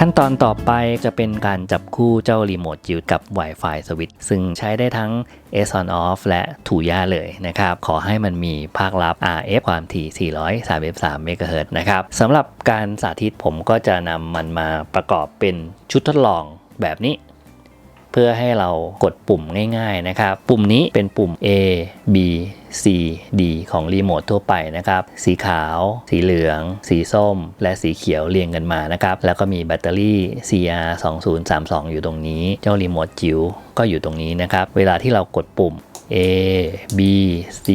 ขั้นตอนต่อไปจะเป็นการจับคู่เจ้ารีโมทจิ๋วกับ Wi-Fi สวิตช์ซึ่งใช้ได้ทั้ง S on off และถูย่าเลยนะครับ ขอให้มันมีภาครับ RF ความถี่ 433 MHz นะครับสำหรับการสาธิตผมก็จะนำมันมาประกอบเป็นชุดทดลองแบบนี้ เพื่อให้เรากดปุ่มง่ายๆนะครับ ปุ่มนี้เป็นปุ่ม A B C D ของรีโมททั่วไปนะครับ สีขาว สีเหลือง สีส้ม และสีเขียวเรียงกันมานะครับ แล้วก็มีแบตเตอรี่ CR 2032อยู่ตรงนี้ เจ้ารีโมทจิ๋วก็อยู่ตรงนี้นะครับ เวลาที่เรากดปุ่ม A B C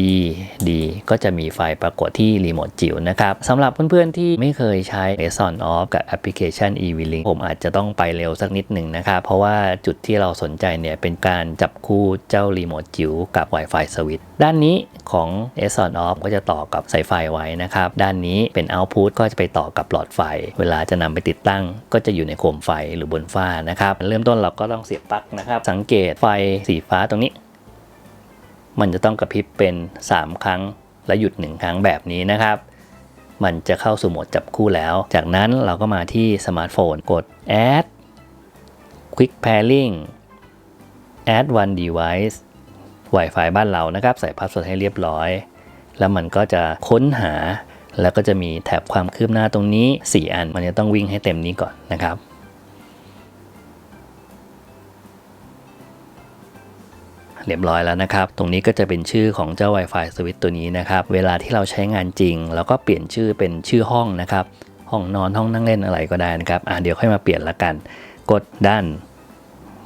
D ก็จะมีไฟปรากฏที่รีโมทจิ๋วนะครับสำหรับเพื่อนๆที่ไม่เคยใช้ s on off กับแอปพลิเคชัน eVlink ผมอาจจะต้องไปเร็วสักนิดหนึ่งนะครับ เพราะว่าจุดที่เราสนใจเนี่ยเป็นการจับคู่เจ้ารีโมทจิ๋วกับ Wi-Fi สวิตช์ด้านนี้ของ s on off ก็จะต่อกับสายไฟไว้นะครับ ด้านนี้เป็น output ก็จะไปต่อกับหลอดไฟ เวลาจะนำไปติดตั้ง ก็จะอยู่ในโคมไฟหรือบนฝ้านะครับ เริ่มต้นเราก็ต้องเสียบปลั๊กนะครับ สังเกตไฟสีฟ้าตรงนี้ มันจะต้องกระพริบเป็น 3 ครั้งและหยุด 1 ครั้งแบบนี้นะครับมันจะเข้าสู่โหมดจับคู่แล้ว จากนั้นเราก็มาที่สมาร์ทโฟนกด add quick pairing add one device Wi-Fi บ้านเรานะครับ ใส่พาสเวิร์ดให้เรียบร้อย แล้วมันก็จะค้นหา แล้วก็จะมีแถบความคืบหน้าตรงนี้ 4 อัน มันจะต้องวิ่งให้เต็มนี้ก่อนนะครับเรียบร้อยแล้วนะครับ ตรงนี้ก็จะเป็นชื่อของเจ้า Wi-Fi สวิตตัวนี้นะครับ เวลาที่เราใช้งานจริง เราก็เปลี่ยนชื่อเป็นชื่อห้องนะครับ ห้องนอนห้องนั่งเล่นอะไรก็ได้นะครับ อะเดี๋ยวค่อยมาเปลี่ยนละกัน กดด้าน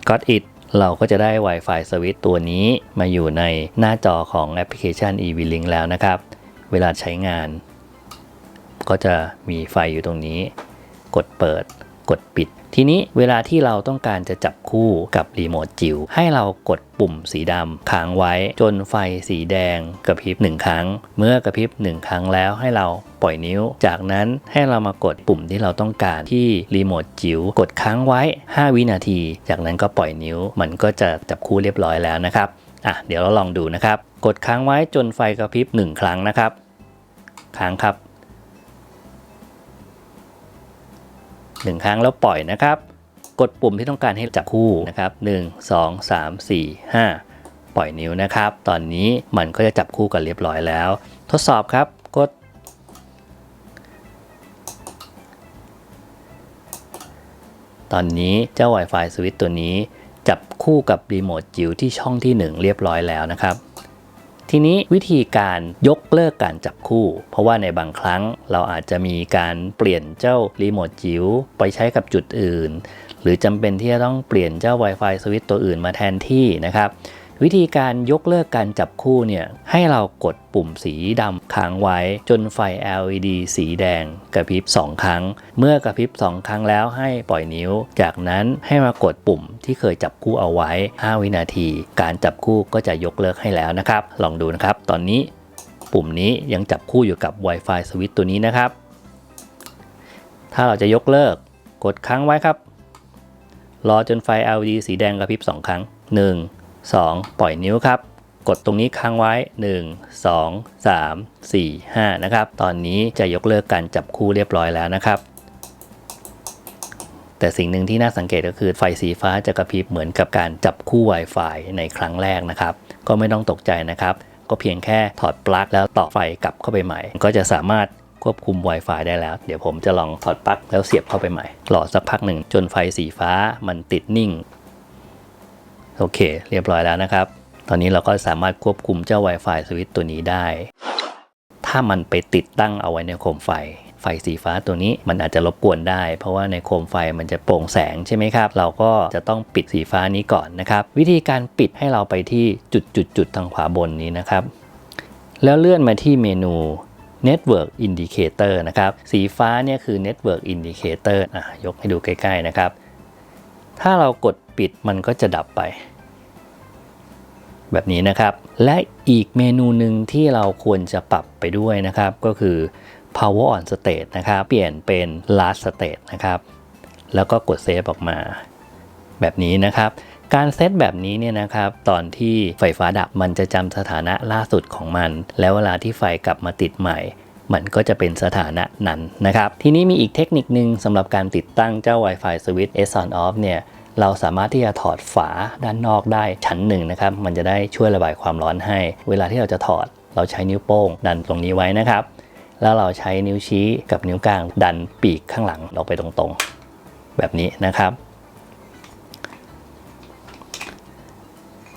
Got it เราก็จะได้ Wi-Fi สวิตตัวนี้มาอยู่ในหน้าจอของแอปพลิเคชัน eVlink แล้วนะครับ เวลาใช้งาน ก็จะมีไฟอยู่ตรงนี้ กดเปิด กดปิด ทีนี้เวลาที่เราต้องการจะจับคู่กับรีโมทจิ๋วให้เรากดปุ่มสีดำค้างไว้จนไฟสีแดงกระพริบหนึ่งครั้ง เมื่อกระพริบหนึ่งครั้งแล้วให้เราปล่อยนิ้ว จากนั้นให้เรามากดปุ่มที่เราต้องการที่รีโมทจิ๋วกดค้างไว้ 5 วินาที จากนั้นก็ปล่อยนิ้ว มันก็จะจับคู่เรียบร้อยแล้วนะครับอะเดี๋ยวเราลองดูนะครับ กดค้างไว้จนไฟกระพริบหนึ่งครั้งนะครับ ค้างครับ หนึ่งครั้งแล้วปล่อยนะครับ กดปุ่มที่ต้องการให้จับคู่นะครับ 1 2 3 4 5 ปล่อยนิ้วนะครับ ตอนนี้มันก็จะจับคู่กันเรียบร้อยแล้ว ทดสอบครับกด ตอนนี้เจ้า Wi-Fi สวิตตัวนี้ จับคู่กับรีโมทจิ๋วที่ช่องที่ 1 เรียบร้อยแล้วนะครับ ทีนี้วิธีการยกเลิกการจับคู่ เพราะว่าในบางครั้งเราอาจจะมีการเปลี่ยนเจ้ารีโมทจิ๋วไปใช้กับจุดอื่น หรือจำเป็นที่จะต้องเปลี่ยนเจ้า Wi-Fi สวิตตัวอื่นมาแทนที่นะครับ วิธีการยกเลิกการจับคู่เนี่ยให้เรากดปุ่มสีดำค้างไว้ จนไฟ LED สีแดงกระพริบ 2 ครั้ง เมื่อกระพริบ 2 ครั้งแล้วให้ปล่อยนิ้ว จากนั้นให้มากดปุ่มที่เคยจับคู่เอาไว้ 5 วินาที การจับคู่ก็จะยกเลิกให้แล้วนะครับ ลองดูนะครับ ตอนนี้ปุ่มนี้ยังจับคู่อยู่กับ Wi-Fi สวิตตัวนี้นะครับ ถ้าเราจะยกเลิก กดค้างไว้ครับ รอจนไฟ LED สีแดงกระพริบ 2 ครั้ง 1 2 ปล่อยนิ้วครับ กดตรงนี้ค้างไว้ 1 2 3 4 5 นะครับ ตอนนี้จะยกเลิกการจับคู่เรียบร้อยแล้วนะครับ แต่สิ่งหนึ่งที่น่าสังเกตก็คือไฟสีฟ้าจะกระพริบเหมือนกับการจับคู่ Wi-Fi ในครั้งแรกนะครับ ก็ไม่ต้องตกใจนะครับ ก็เพียงแค่ถอดปลั๊กแล้วต่อไฟกลับเข้าไปใหม่ ก็จะสามารถควบคุม Wi-Fi ได้แล้ว เดี๋ยวผมจะลองถอดปลั๊กแล้วเสียบเข้าไปใหม่รอสักพักหนึ่งจนไฟสีฟ้ามันติดนิ่ง โอเค เรียบร้อยแล้วนะครับ ตอนนี้เราก็สามารถควบคุมเจ้า Wi-Fi สวิตตัวนี้ได้ ถ้ามันไปติดตั้งเอาไว้ในโคมไฟ ไฟสีฟ้าตัวนี้มันอาจจะรบกวนได้ เพราะว่าในโคมไฟมันจะโปร่งแสงใช่ไหมครับ เราก็จะต้องปิดสีฟ้านี้ก่อนนะครับ วิธีการปิดให้เราไปที่จุดจุดจุดทางขวาบนนี้นะครับ แล้วเลื่อนมาที่เมนู Network Indicator นะครับ สีฟ้าเนี่ยคือ Network Indicator อะยกให้ดูใกล้ ๆ นะครับ ถ้าเรากด ปิดมันก็จะดับไป แบบนี้นะครับ และอีกเมนูหนึ่งที่เราควรจะปรับไปด้วยนะครับ ก็คือ power on state นะครับ เปลี่ยนเป็น last state นะครับ แล้วก็กดเซฟออกมา แบบนี้นะครับการเซตแบบนี้เนี่ยนะครับ ตอนที่ไฟฟ้าดับมันจะจำสถานะล่าสุดของมัน แล้วเวลาที่ไฟกลับมาติดใหม่ มันก็จะเป็นสถานะนั้นนะครับ ทีนี้มีอีกเทคนิคนึงสำหรับการติดตั้งเจ้า Wi-Fi Switch S on Off เนี่ย เราสามารถที่จะถอดฝาด้านนอกได้ชั้นหนึ่งนะครับ มันจะได้ช่วยระบายความร้อนให้ เวลาที่เราจะถอด เราใช้นิ้วโป้ง ดันตรงนี้ไว้นะครับ แล้วเราใช้นิ้วชี้กับนิ้วกลาง ดันปีกข้างหลังออกไปตรงๆ แบบนี้นะครับ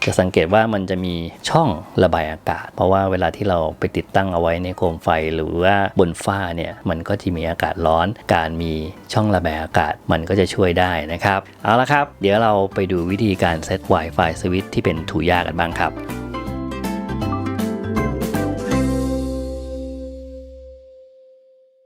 จะสังเกตว่ามันจะมีช่องระบายอากาศ เพราะว่าเวลาที่เราไปติดตั้งเอาไว้ในโคมไฟหรือว่าบนฝ้าเนี่ยมันก็จะมีอากาศร้อน การมีช่องระบายอากาศมันก็จะช่วยได้นะครับ เอาละครับ เดี๋ยวเราไปดูวิธีการเซต Wi-Fi สวิตช์ที่เป็นถูย่ากันบ้างครับ